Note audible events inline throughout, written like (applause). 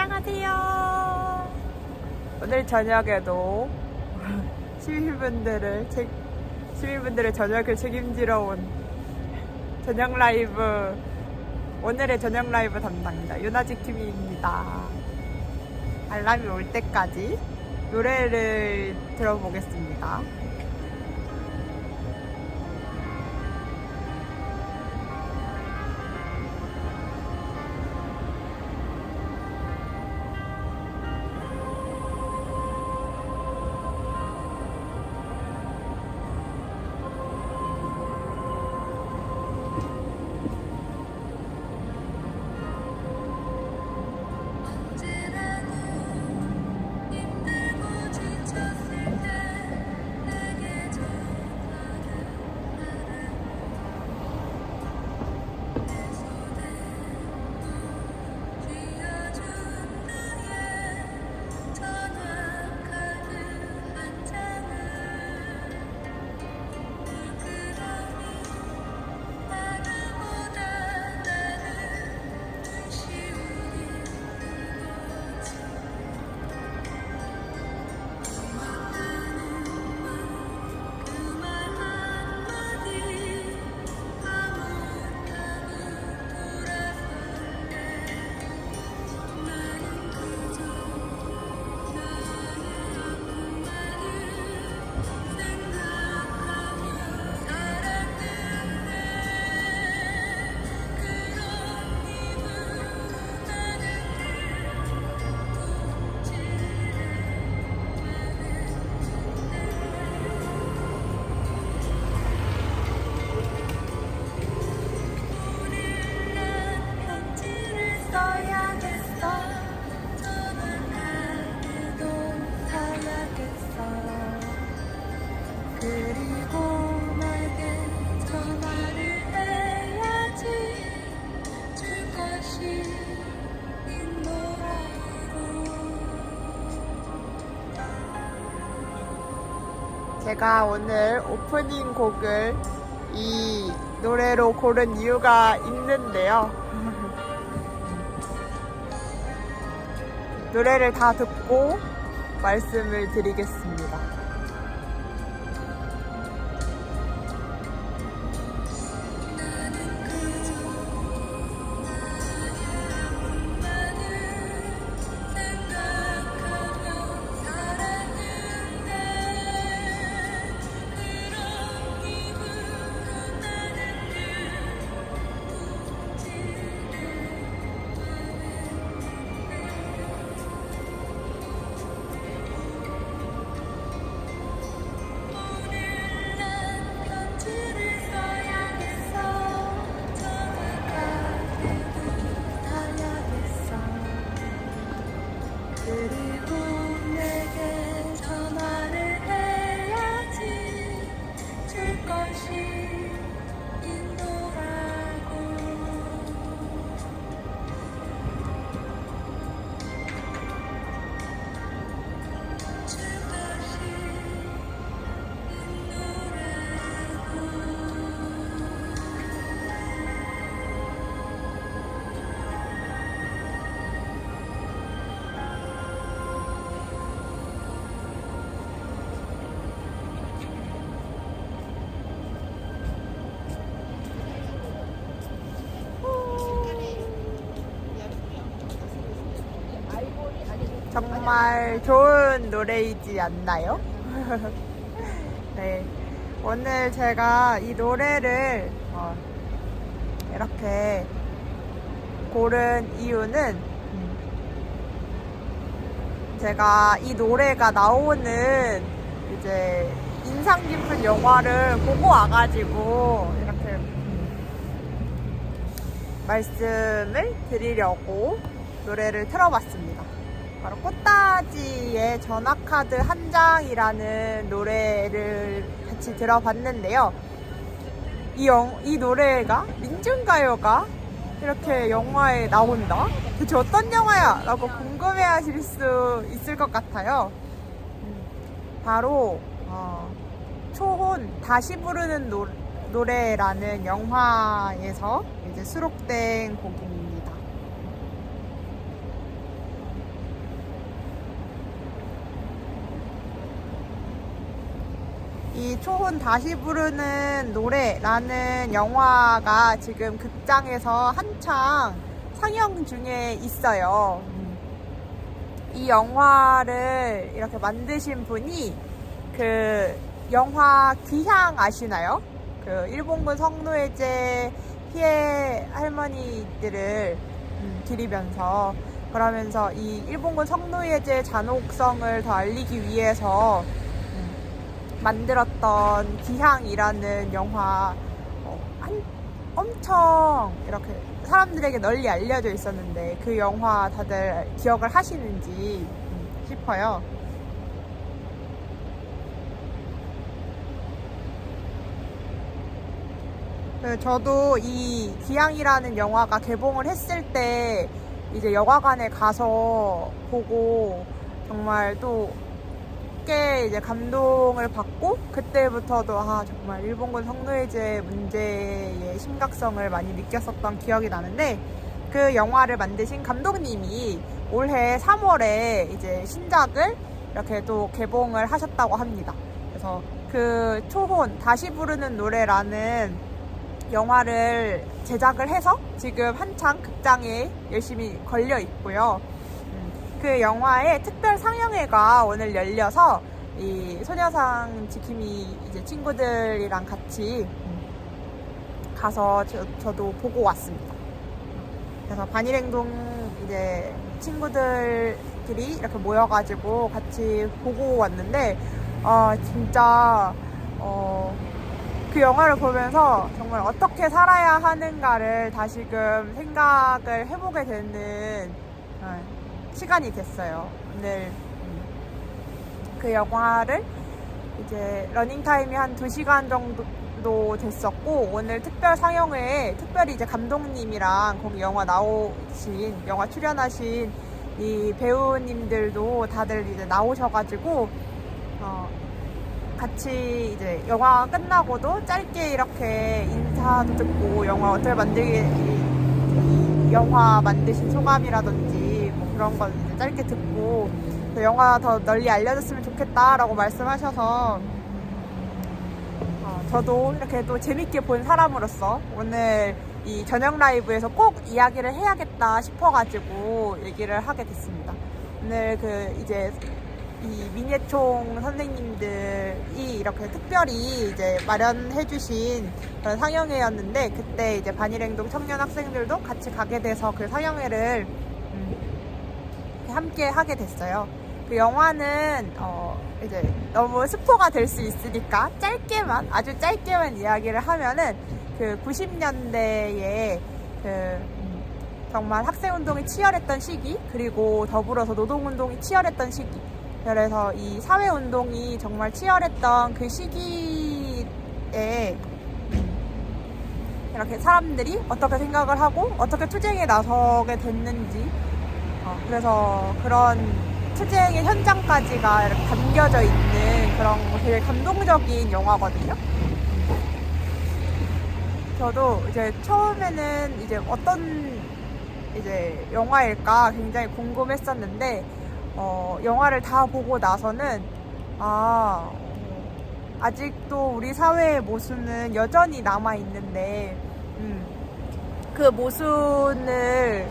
안녕하세요. 오늘 저녁에도 (laughs) 시민분들을 책 시민분들의 저녁을 책임지러 온 저녁 라이브 오늘의 저녁 라이브 담당자 윤아직 팀입니다. 알람이 올 때까지 노래를 들어보겠습니다. 제가 오늘 오프닝 곡을 이 노래로 고른 이유가 있는데요. 노래를 다 듣고 말씀을 드리겠습니다. 정말 좋은 노래이지 않나요? (laughs) 네. 오늘 제가 이 노래를 어, 이렇게 고른 이유는 음, 제가 이 노래가 나오는 이제 인상 깊은 영화를 보고 와가지고 이렇게 음, 말씀을 드리려고 노래를 틀어봤습니다. 바로 꽃다지의 전화카드 한 장이라는 노래를 같이 들어봤는데요. 이, 영, 이 노래가 민중가요가 이렇게 영화에 나온다? 대체 어떤 영화야? 라고 궁금해 하실 수 있을 것 같아요. 음, 바로, 어, 초혼 다시 부르는 노, 노래라는 영화에서 이제 수록된 곡입니다. 이 초혼 다시 부르는 노래라는 영화가 지금 극장에서 한창 상영 중에 있어요. 음. 이 영화를 이렇게 만드신 분이 그 영화 귀향 아시나요? 그 일본군 성노예제 피해 할머니들을 음, 기리면서 그러면서 이 일본군 성노예제 잔혹성을 더 알리기 위해서 음, 만들었던 기향이라는 영화 어, 한, 엄청 이렇게 사람들에게 널리 알려져 있었는데 그 영화 다들 기억을 하시는지 음, 싶어요. 그 저도 이 기향이라는 영화가 개봉을 했을 때 이제 영화관에 가서 보고 정말 또 꽤 이제 감동을 받고 그때부터도 아 정말 일본군 성노예제 문제의 심각성을 많이 느꼈었던 기억이 나는데 그 영화를 만드신 감독님이 올해 3월에 이제 신작을 이렇게 또 개봉을 하셨다고 합니다. 그래서 그 초혼 다시 부르는 노래라는 영화를 제작을 해서 지금 한창 극장에 열심히 걸려 있고요. 음, 그 영화의 특별 상영회가 오늘 열려서 이 소녀상 지킴이 이제 친구들이랑 같이 음, 가서 저, 저도 보고 왔습니다. 그래서 반일행동 이제 친구들끼리 이렇게 모여가지고 같이 보고 왔는데 아 진짜 어, 그 영화를 보면서 정말 어떻게 살아야 하는가를 다시금 생각을 해보게 되는 어, 시간이 됐어요. 오늘 음, 그 영화를 이제 러닝타임이 한 2시간 정도 됐었고 오늘 특별 상영회에 특별히 이제 감독님이랑 거기 영화 나오신 영화 출연하신 이 배우님들도 다들 이제 나오셔가지고 어, 같이 이제 영화 끝나고도 짧게 이렇게 인사도 듣고 영화 어떻게 만들기 이 영화 만드신 소감이라든지 뭐 그런 걸 이제 짧게 듣고 그 영화 더 널리 알려졌으면 좋겠다라고 말씀하셔서 어, 저도 이렇게 또 재밌게 본 사람으로서 오늘 이 저녁 라이브에서 꼭 이야기를 해야겠다 싶어가지고 얘기를 하게 됐습니다. 오늘 그 이제 이 민예총 선생님들이 이렇게 특별히 이제 마련해주신 그런 상영회였는데 그때 이제 반일행동 청년 학생들도 같이 가게 돼서 그 상영회를 음, 함께 하게 됐어요. 그 영화는 어 이제 너무 스포가 될 수 있으니까 짧게만 아주 짧게만 이야기를 하면은 그 90년대에 그 음, 정말 학생 운동이 치열했던 시기 그리고 더불어서 노동 운동이 치열했던 시기 그래서 이 사회 운동이 정말 치열했던 그 시기에 음, 이렇게 사람들이 어떻게 생각을 하고 어떻게 투쟁에 나서게 됐는지 어, 그래서 그런 투쟁의 현장까지가 이렇게 담겨져 있는 그런 되게 감동적인 영화거든요. 저도 이제 처음에는 이제 어떤 이제 영화일까 굉장히 궁금했었는데 어, 영화를 다 보고 나서는 아 어, 아직도 우리 사회의 모순은 여전히 남아 있는데 음, 그 모순을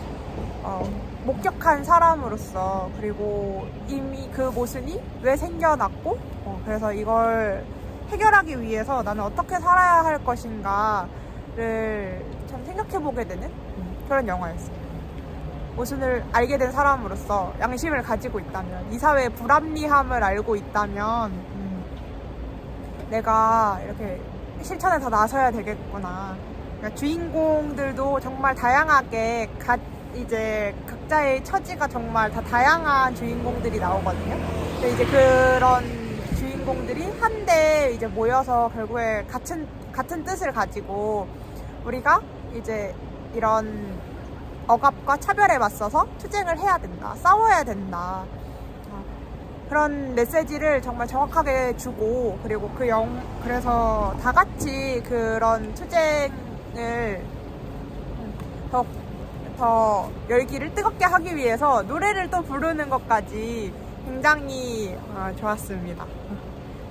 어, 목격한 사람으로서 그리고 이미 그 모순이 왜 생겨났고 어, 그래서 이걸 해결하기 위해서 나는 어떻게 살아야 할 것인가를 참 생각해 보게 되는 음, 그런 영화였어요. 모순을 알게 된 사람으로서 양심을 가지고 있다면 이 사회의 불합리함을 알고 있다면 음, 내가 이렇게 실천에 더 나서야 되겠구나. 그러니까 주인공들도 정말 다양하게 각이 제 각자의 처지가 정말 다 다양한 주인공들이 나오거든요. 근데 이제 그런 주인공들이 한데 이제 모여서 결국에 같은 같은 뜻을 가지고 우리가 이제 이런 억압과 차별에 맞서서 투쟁을 해야 된다, 싸워야 된다. 어, 그런 메시지를 정말 정확하게 주고 그리고 그 영 그래서 다 같이 그런 투쟁을 더, 더 열기를 뜨겁게 하기 위해서 노래를 또 부르는 것까지 굉장히 어, 좋았습니다.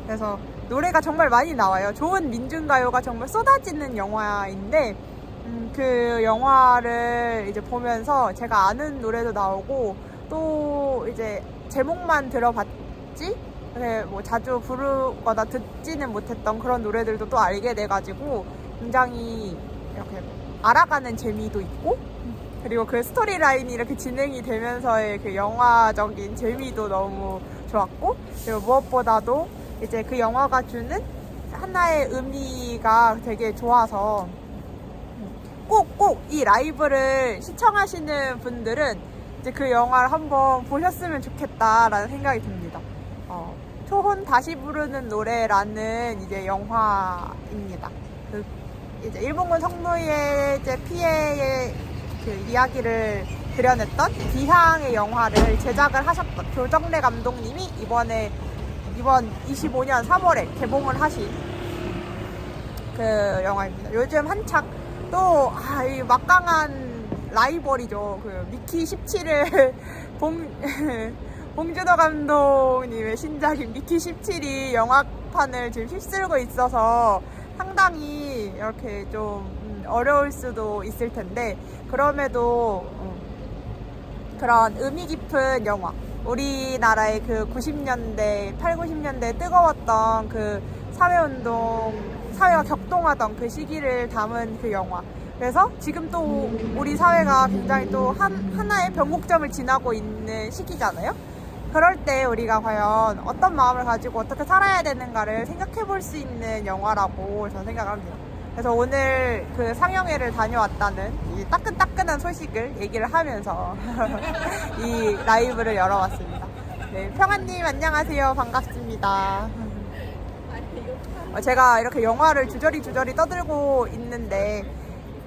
그래서 노래가 정말 많이 나와요. 좋은 민중가요가 정말 쏟아지는 영화인데 음, 그 영화를 이제 보면서 제가 아는 노래도 나오고 또 이제 제목만 들어봤지 그래 뭐 자주 부르거나 듣지는 못했던 그런 노래들도 또 알게 돼가지고 굉장히 이렇게 알아가는 재미도 있고 그리고 그 스토리 라인이 이렇게 진행이 되면서의 그 영화적인 재미도 너무 좋았고 그리고 무엇보다도 이제 그 영화가 주는 하나의 의미가 되게 좋아서 꼭꼭 이 라이브를 시청하시는 분들은 이제 그 영화를 한번 보셨으면 좋겠다라는 생각이 듭니다. 어, 초혼 다시 부르는 노래라는 이제 영화입니다. 그 이제 일본군 성노예 피해의 그 이야기를 그려냈던 비상의 영화를 제작을 하셨던 조정래 감독님이 이번에 이번 25년 3월에 개봉을 하신 그 영화입니다. 요즘 한창 또, 아, 이 막강한 라이벌이죠. 그 미키 17을 (laughs) 봉, (laughs) 봉준호 감독님의 신작인 미키 17이 영화판을 지금 휩쓸고 있어서 상당히 이렇게 좀 음, 어려울 수도 있을 텐데, 그럼에도 음, 그런 의미 깊은 영화. 우리나라의 그 90년대, 8, 90년대 뜨거웠던 그 사회운동, 사회가 격동하던 그 시기를 담은 그 영화. 그래서 지금 또 우리 사회가 굉장히 또 한, 하나의 변곡점을 지나고 있는 시기잖아요? 그럴 때 우리가 과연 어떤 마음을 가지고 어떻게 살아야 되는가를 생각해 볼 수 있는 영화라고 저는 생각합니다. 그래서 오늘 그 상영회를 다녀왔다는 이 따끈따끈한 소식을 얘기를 하면서 (laughs) 이 라이브를 열어봤습니다. 네, 평안님 안녕하세요. 반갑습니다. 어, 제가 이렇게 영화를 주저리 주저리 떠들고 있는데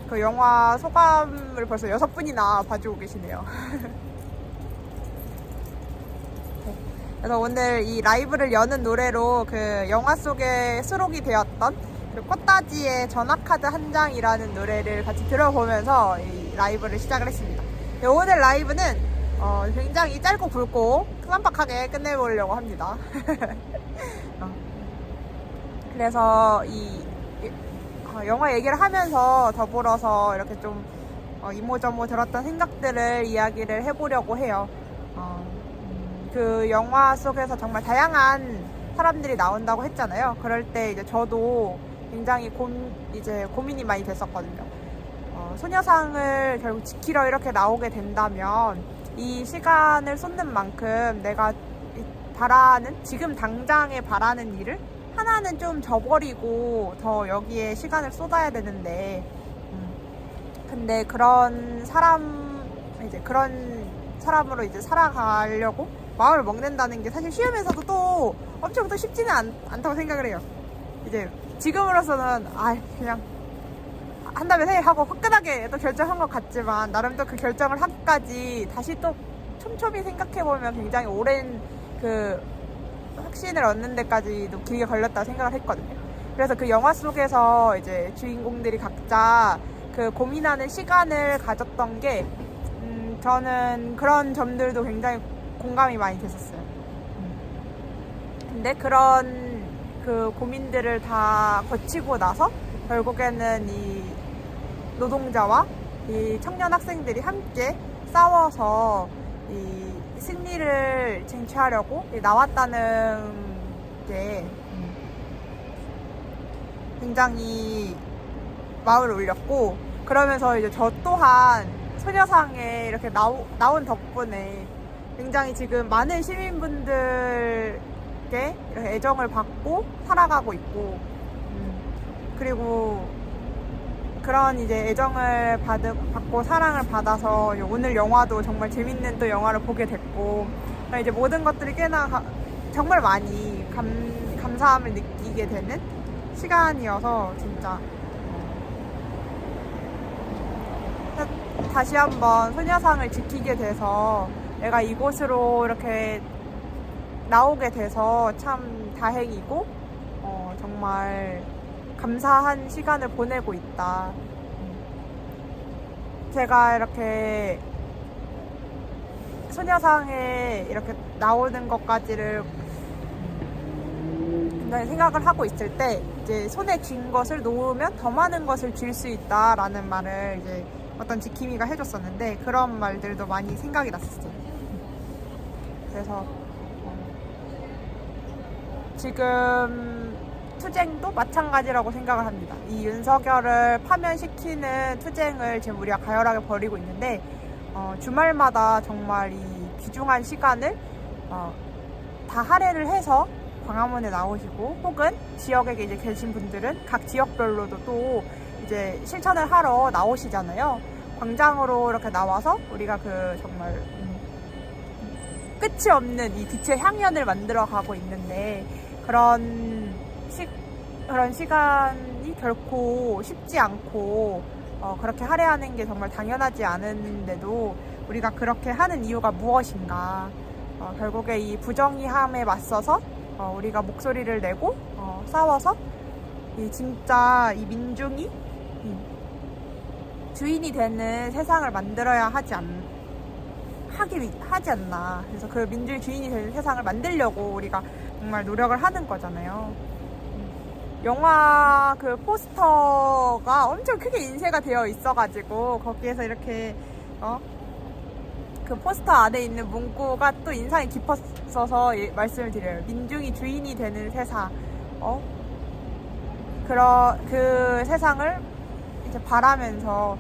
그 영화 소감을 벌써 여섯 분이나 봐주고 계시네요. (laughs) 네, 그래서 오늘 이 라이브를 여는 노래로 그 영화 속에 수록이 되었던 그 꽃다지의 전화카드 한 장이라는 노래를 같이 들어보면서 이 라이브를 시작을 했습니다. 네, 오늘 라이브는 어, 굉장히 짧고 굵고 큼한박하게 끝내보려고 합니다. (laughs) 어. 그래서 이 이- 어, 영화 얘기를 하면서 더불어서 이렇게 좀 어, 이모저모 들었던 생각들을 이야기를 해보려고 해요. 어, 음, 그 영화 속에서 정말 다양한 사람들이 나온다고 했잖아요. 그럴 때 이제 저도 굉장히 고, 이제 고민이 많이 됐었거든요. 어, 소녀상을 결국 지키러 이렇게 나오게 된다면 이 시간을 쏟는 만큼 내가 이- 바라는 지금 당장에 바라는 일을 하나는 좀 저버리고 더 여기에 시간을 쏟아야 되는데 음, 근데 그런 사람 이제 그런 사람으로 이제 살아가려고 마음을 먹는다는 게 사실 쉬우면서도 또 엄청 또 쉽지는 않, 않다고 생각을 해요. 이제 지금으로서는 아 그냥 한다면 해 하고 화끈하게 또 결정한 것 같지만 나름 또 그 결정을 하기까지 다시 또 촘촘히 생각해 보면 굉장히 오랜 그 확신을 얻는 데까지도 길게 걸렸다고 생각을 했거든요. 그래서 그 영화 속에서 이제 주인공들이 각자 그 고민하는 시간을 가졌던 게 음, 저는 그런 점들도 굉장히 공감이 많이 됐었어요. 음. 근데 그런 그 고민들을 다 거치고 나서 결국에는 이 노동자와 이 청년 학생들이 함께 싸워서 이 승리를 쟁취하려고 나왔다는 게 굉장히 마음을 울렸고 그러면서 이제 저 또한 소녀상에 이렇게 나오, 나온 덕분에 굉장히 지금 많은 시민분들 께 이렇게 애정을 받고 살아가고 있고 음, 그리고 그런 이제 애정을 받, 받고 사랑을 받아서 오늘 영화도 정말 재밌는 또 영화를 보게 됐고 그러니까 이제 모든 것들이 꽤나 가- 정말 많이 감, 감사함을 느끼게 되는 시간이어서 진짜. 다- 다시 한번 소녀상을 지키게 돼서 내가 이곳으로 이렇게 나오게 돼서 참 다행이고 어, 정말 감사한 시간을 보내고 있다. 음. 제가 이렇게 소녀상에 이렇게 나오는 것까지를 네, 생각을 하고 있을 때 이제 손에 쥔 것을 놓으면 더 많은 것을 쥘 수 있다라는 말을 이제 어떤 지킴이가 해줬었는데 그런 말들도 많이 생각이 났었어요. 그래서 어, 지금 투쟁도 마찬가지라고 생각을 합니다. 이 윤석열을 파면시키는 투쟁을 지금 우리가 가열하게 벌이고 있는데 어, 주말마다 정말 이 귀중한 시간을 어, 다 할애를 해서 광화문에 나오시고 혹은 지역에 이제 계신 분들은 각 지역별로도 또 이제 실천을 하러 나오시잖아요. 광장으로 이렇게 나와서 우리가 그 정말 음, 끝이 없는 이 빛의 향연을 만들어 가고 있는데 그런 시, 그런 시간이 결코 쉽지 않고 어, 그렇게 할애하는 게 정말 당연하지 않은데도 우리가 그렇게 하는 이유가 무엇인가? 어, 결국에 이 부정의함에 맞서서 어, 우리가 목소리를 내고 어, 싸워서 이 진짜 이 민중이 이 주인이 되는 세상을 만들어야 하지 않 하기 위- 하지 않나. 그래서 그 민주의 주인이 되는 세상을 만들려고 우리가 정말 노력을 하는 거잖아요. 음. 영화 그 포스터가 엄청 크게 인쇄가 되어 있어가지고 거기에서 이렇게 어? 그 포스터 안에 있는 문구가 또 인상이 깊었어서 예- 말씀을 드려요. 민중이 주인이 되는 세상. 어? 그러, 그 세상을 이제 바라면서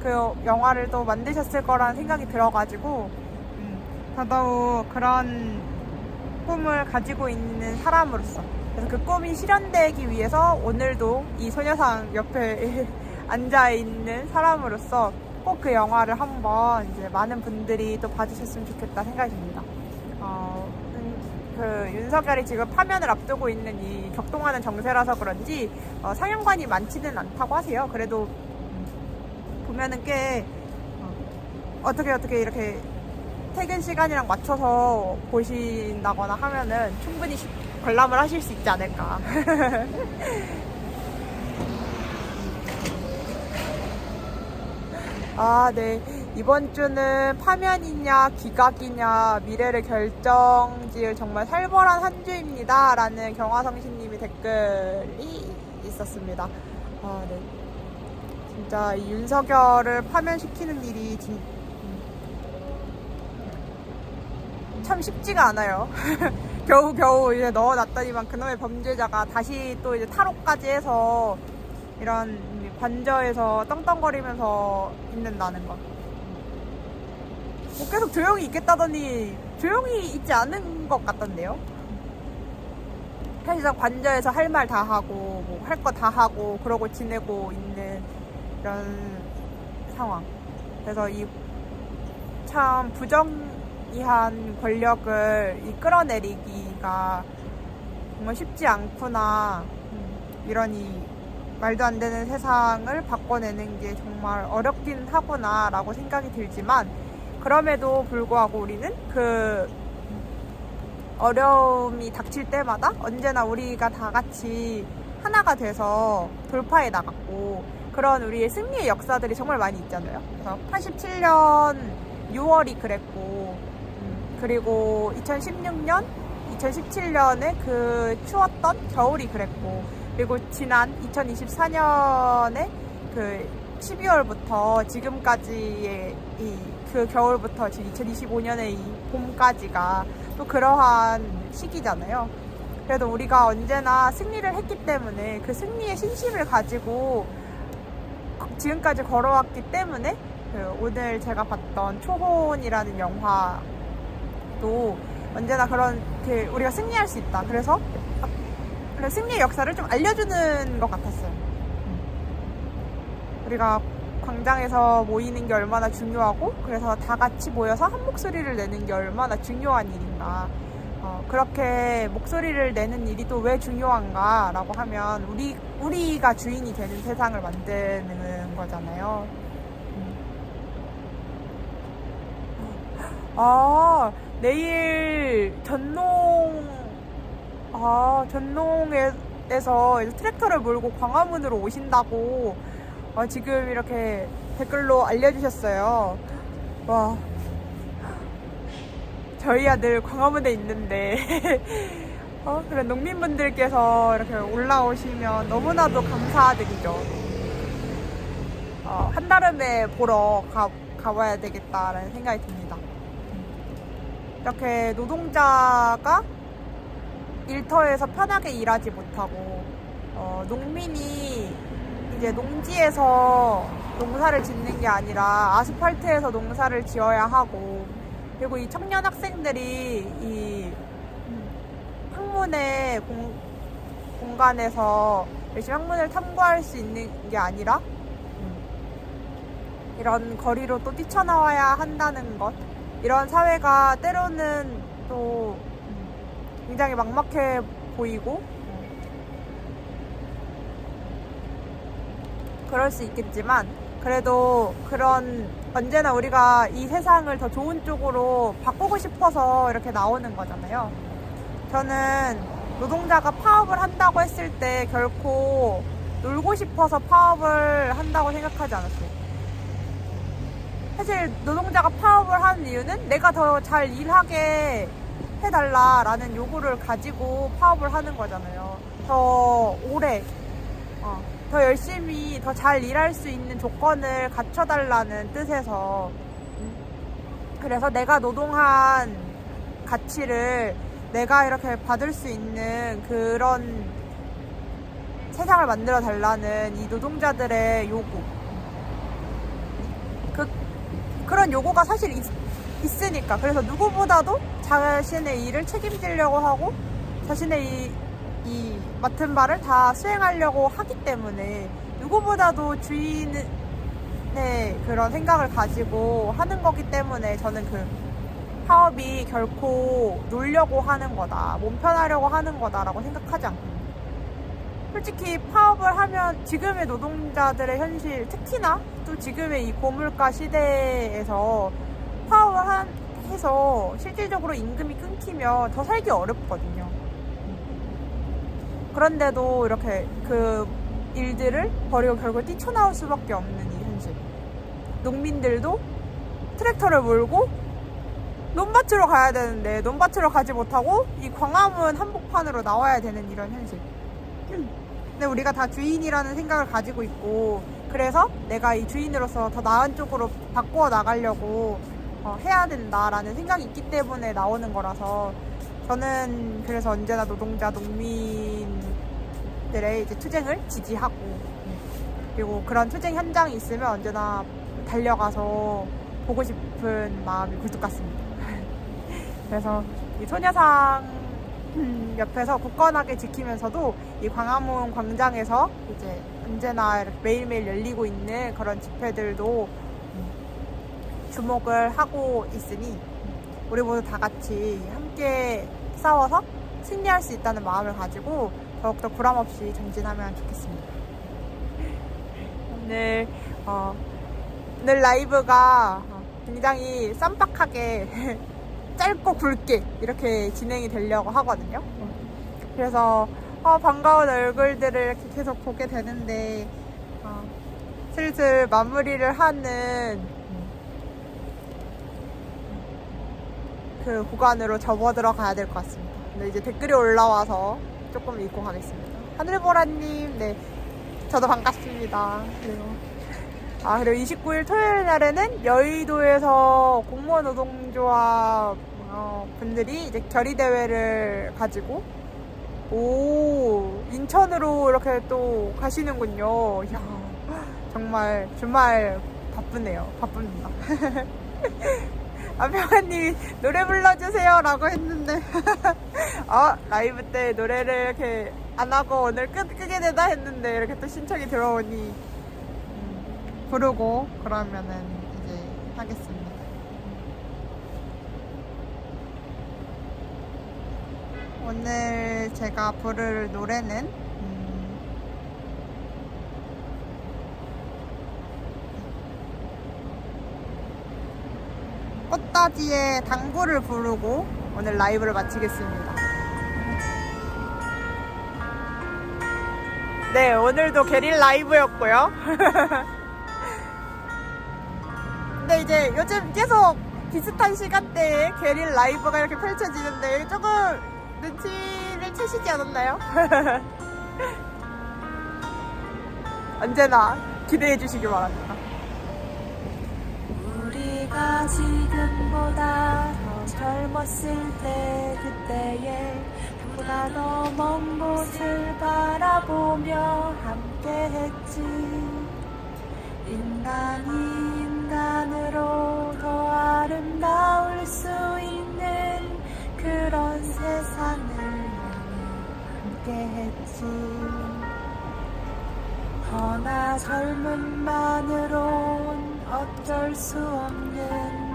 그 영화를 또 만드셨을 거라는 생각이 들어가지고, 음, 더더욱 그런 꿈을 가지고 있는 사람으로서. 그래서 그 꿈이 실현되기 위해서 오늘도 이 소녀상 옆에 (laughs) 앉아 있는 사람으로서 꼭 그 영화를 한번 이제 많은 분들이 또 봐주셨으면 좋겠다 생각이 듭니다. 어, 음, 그 윤석열이 지금 파면을 앞두고 있는 이 격동하는 정세라서 그런지 어, 상영관이 많지는 않다고 하세요. 그래도 음, 보면은 꽤 어, 떻게 어떻게 이렇게 퇴근 시간이랑 맞춰서 보신다거나 하면은 충분히 시- 관람을 하실 수 있지 않을까. (laughs) 아, 네. 이번 주는 파면이냐, 기각이냐, 미래를 결정 지을 정말 살벌한 한 주입니다. 라는 경화성신님의 댓글이 있었습니다. 아, 네. 진짜 이 윤석열을 파면시키는 일이 진, 음, 참 쉽지가 않아요. (laughs) 겨우 겨우 이제 넣어놨더니만 그놈의 범죄자가 다시 또 이제 탈옥까지 해서 이런 관저에서 떵떵거리면서 있는다는 것. 뭐 계속 조용히 있겠다더니 조용히 있지 않은 것 같던데요. 사실상 관저에서 할 말 다 하고 뭐 할 거 다 하고 그러고 지내고 있는 이런 상황. 그래서 이 참 부정 의한 권력을 이 끌어내리기가 정말 쉽지 않구나. 음, 이런 이 말도 안 되는 세상을 바꿔내는 게 정말 어렵긴 하구나라고 생각이 들지만 그럼에도 불구하고 우리는 그 어려움이 닥칠 때마다 언제나 우리가 다 같이 하나가 돼서 돌파해 나갔고 그런 우리의 승리의 역사들이 정말 많이 있잖아요. 그래서 87년 6월이 그랬고 음, 그리고 2016년, 2017년에 그 추웠던 겨울이 그랬고 그리고 지난 2024년에 그 12월부터 지금까지의 이 그 겨울부터 지금 2025년의 이 봄까지가 또 그러한 시기잖아요. 그래도 우리가 언제나 승리를 했기 때문에 그 승리의 신심을 가지고 지금까지 걸어왔기 때문에 그 오늘 제가 봤던 초혼이라는 영화 도 언제나 그런 그 우리가 승리할 수 있다. 그래서 그런 승리의 역사를 좀 알려주는 것 같았어요. 우리가 광장에서 모이는 게 얼마나 중요하고 그래서 다 같이 모여서 한 목소리를 내는 게 얼마나 중요한 일인가. 어, 그렇게 목소리를 내는 일이 또 왜 중요한가라고 하면 우리 우리가 주인이 되는 세상을 만드는 거잖아요. 음. 아 내일 전농 아 전농에서 트랙터를 몰고 광화문으로 오신다고 어, 지금 이렇게 댓글로 알려주셨어요. 와 저희야 늘 광화문에 있는데 (laughs) 어, 그래 농민분들께서 이렇게 올라오시면 너무나도 감사드리죠. 어, 한다름에 보러 가, 가봐야 되겠다라는 생각이 듭니다. 이렇게 노동자가 일터에서 편하게 일하지 못하고 어, 농민이 이제 농지에서 농사를 짓는 게 아니라 아스팔트에서 농사를 지어야 하고 그리고 이 청년 학생들이 이 학문의 공, 공간에서 열심히 학문을 탐구할 수 있는 게 아니라 이런 거리로 또 뛰쳐나와야 한다는 것 이런 사회가 때로는 또 굉장히 막막해 보이고 그럴 수 있겠지만 그래도 그런 언제나 우리가 이 세상을 더 좋은 쪽으로 바꾸고 싶어서 이렇게 나오는 거잖아요. 저는 노동자가 파업을 한다고 했을 때 결코 놀고 싶어서 파업을 한다고 생각하지 않았어요. 사실 노동자가 파업을 하는 이유는 내가 더 잘 일하게 해달라라는 요구를 가지고 파업을 하는 거잖아요. 더 오래, 어, 더 열심히, 더 잘 일할 수 있는 조건을 갖춰달라는 뜻에서. 음, 그래서 내가 노동한 가치를 내가 이렇게 받을 수 있는 그런 세상을 만들어 달라는 이 노동자들의 요구. 그, 그런 요구가 사실 있, 있으니까. 그래서 누구보다도 자신의 일을 책임지려고 하고 자신의 이, 이 맡은 바를 다 수행하려고 하기 때문에 누구보다도 주인의 그런 생각을 가지고 하는 거기 때문에 저는 그 파업이 결코 놀려고 하는 거다, 몸 편하려고 하는 거다라고 생각하지 않거든요. 솔직히 파업을 하면 지금의 노동자들의 현실, 특히나 또 지금의 이 고물가 시대에서 파업을 한, 해서 실질적으로 임금이 끊기면 더 살기 어렵거든요. 그런데도 이렇게 그 일들을 버리고 결국 뛰쳐나올 수밖에 없는 이 현실. 농민들도 트랙터를 몰고 논밭으로 가야 되는데 논밭으로 가지 못하고 이 광화문 한복판으로 나와야 되는 이런 현실. 근데 우리가 다 주인이라는 생각을 가지고 있고 그래서 내가 이 주인으로서 더 나은 쪽으로 바꾸어 나가려고 어, 해야 된다라는 생각이 있기 때문에 나오는 거라서 저는 그래서 언제나 노동자 농민들의 이제 투쟁을 지지하고 그리고 그런 투쟁 현장이 있으면 언제나 달려가서 보고 싶은 마음이 굴뚝 같습니다. (laughs) 그래서 이 소녀상 옆에서 굳건하게 지키면서도 이 광화문 광장에서 이제 언제나 매일매일 열리고 있는 그런 집회들도 주목을 하고 있으니 우리 모두 다 같이 함께 싸워서 승리할 수 있다는 마음을 가지고 더욱더 부담 없이 전진하면 좋겠습니다. 오늘 어, 오늘 라이브가 어, 굉장히 쌈박하게 (laughs) 짧고 굵게 이렇게 진행이 되려고 하거든요. 그래서 어, 반가운 얼굴들을 이렇게 계속 보게 되는데 어, 슬슬 마무리를 하는 그 구간으로 접어들어 가야 될 것 같습니다. 근데 이제 댓글이 올라와서 조금 읽고 가겠습니다. 하늘보라님, 네. 저도 반갑습니다. 그리고, 아, 그리고 29일 토요일 날에는 여의도에서 공무원 노동조합 어, 분들이 이제 결의대회를 가지고, 오, 인천으로 이렇게 또 가시는군요. 이야, 정말 주말 바쁘네요. 바쁩니다. (laughs) 안평아님이 노래 불러주세요 라고 했는데 어 (laughs) 라이브 때 노래를 이렇게 안 하고 오늘 끄, 끄게 되다 했는데 이렇게 또 신청이 들어오니 음, 부르고 그러면은 이제 하겠습니다 오늘 제가 부를 노래는 음, 꽃다지의 당구를 부르고 오늘 라이브를 마치겠습니다. 네, 오늘도 게릴 라이브였고요. (laughs) 근데 이제 요즘 계속 비슷한 시간대에 게릴 라이브가 이렇게 펼쳐지는데 조금 눈치를 채시지 않았나요? (laughs) 언제나 기대해 주시기 바랍니다. 우리가 지금보다 더 젊었을 때 그때에 보다 더 먼 곳을 바라보며 함께 했지 인간이 인간으로 더 아름다울 수 있는 그런 세상을 함께했지 허나 젊음만으론 어쩔 수 없는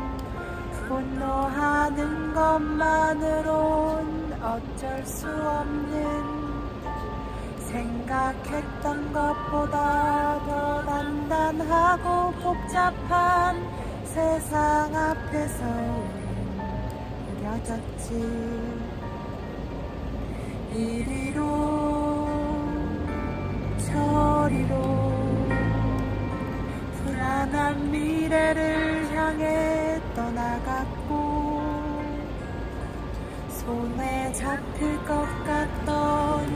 분노하는 것만으론 어쩔 수 없는 생각했던 것보다 더 단단하고 복잡한 세상 앞에서 우린 흐려졌지 이리로 저리로 불안한 미래를 향해 떠나갔고 손에 잡힐 것 같던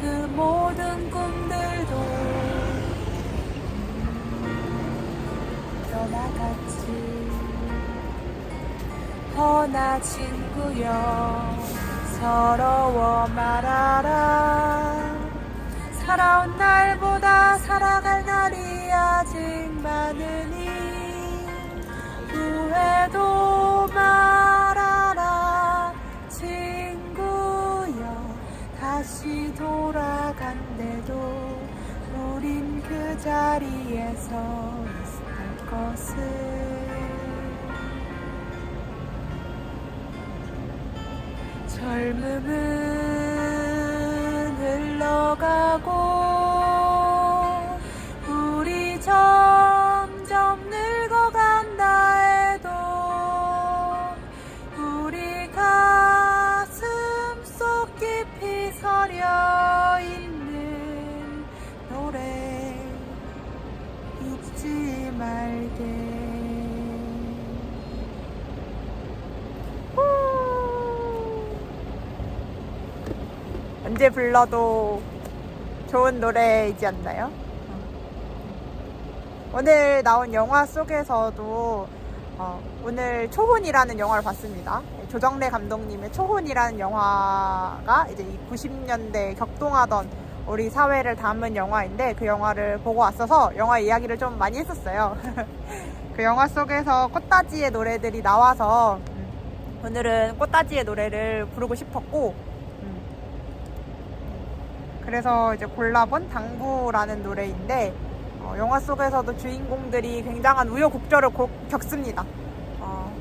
그 모든 꿈들도 떠나갔지. 허나 친구여 서러워 말아라. 살아온 날보다 살아갈 날이 아직 많으니 후회도 말아라. 친구여 다시 돌아간대도 우린 그 자리에서 있을 것을 젊 언제 불러도 좋은 노래이지 않나요? 오늘 나온 영화 속에서도 어, 오늘 초혼이라는 영화를 봤습니다. 조정래 감독님의 초혼이라는 영화가 이제 이 90년대 격동하던 우리 사회를 담은 영화인데 그 영화를 보고 왔어서 영화 이야기를 좀 많이 했었어요. (laughs) 그 영화 속에서 꽃다지의 노래들이 나와서 음, 오늘은 꽃다지의 노래를 부르고 싶었고 음, 그래서 이제 골라본 당부라는 노래인데 어, 영화 속에서도 주인공들이 굉장한 우여곡절을 고- 겪습니다. 어,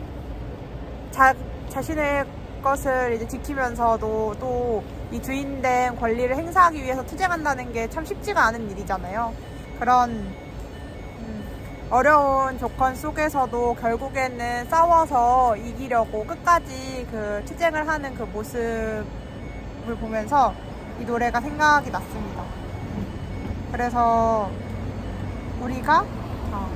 자, 자신의 것을 이제 지키면서도 또 이 주인된 권리를 행사하기 위해서 투쟁한다는 게 참 쉽지가 않은 일이잖아요. 그런 음, 어려운 조건 속에서도 결국에는 싸워서 이기려고 끝까지 그 투쟁을 하는 그 모습을 보면서 이 노래가 생각이 났습니다. 그래서 우리가 어,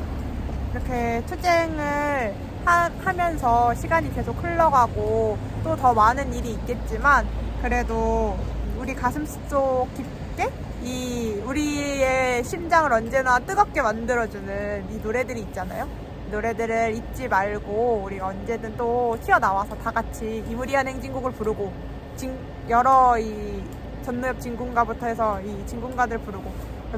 이렇게 투쟁을 하, 하면서 시간이 계속 흘러가고 또 더 많은 일이 있겠지만 그래도 우리 가슴 속 깊게 이 우리의 심장을 언제나 뜨겁게 만들어주는 이 노래들이 있잖아요. 이 노래들을 잊지 말고 우리가 언제든 또 튀어나와서 다 같이 이무리한 행진곡을 부르고 진- 여러 이 전노엽 진군가부터 해서 이 진군가들 부르고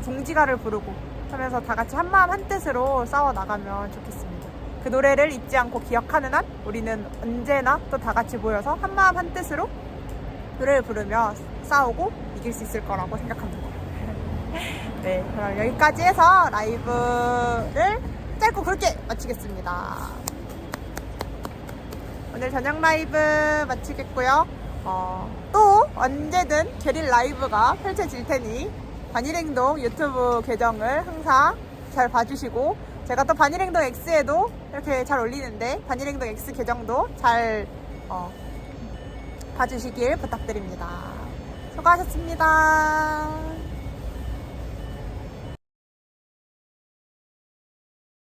봉지가를 부르고 하면서 다 같이 한마음 한뜻으로 싸워 나가면 좋겠습니다. 그 노래를 잊지 않고 기억하는 한 우리는 언제나 또 다 같이 모여서 한마음 한뜻으로 노래를 부르며 싸우고 이길 수 있을 거라고 생각합니다. (laughs) 네, 그럼 여기까지 해서 라이브를 짧고 굵게 마치겠습니다. 오늘 저녁 라이브 마치겠고요. 어, 또 언제든 게릴 라이브가 펼쳐질 테니 반일행동 유튜브 계정을 항상 잘 봐주시고 제가 또 반일행동 X에도 이렇게 잘 올리는데 반일행동 X 계정도 잘 어, 봐주시길 부탁드립니다. 수고하셨습니다.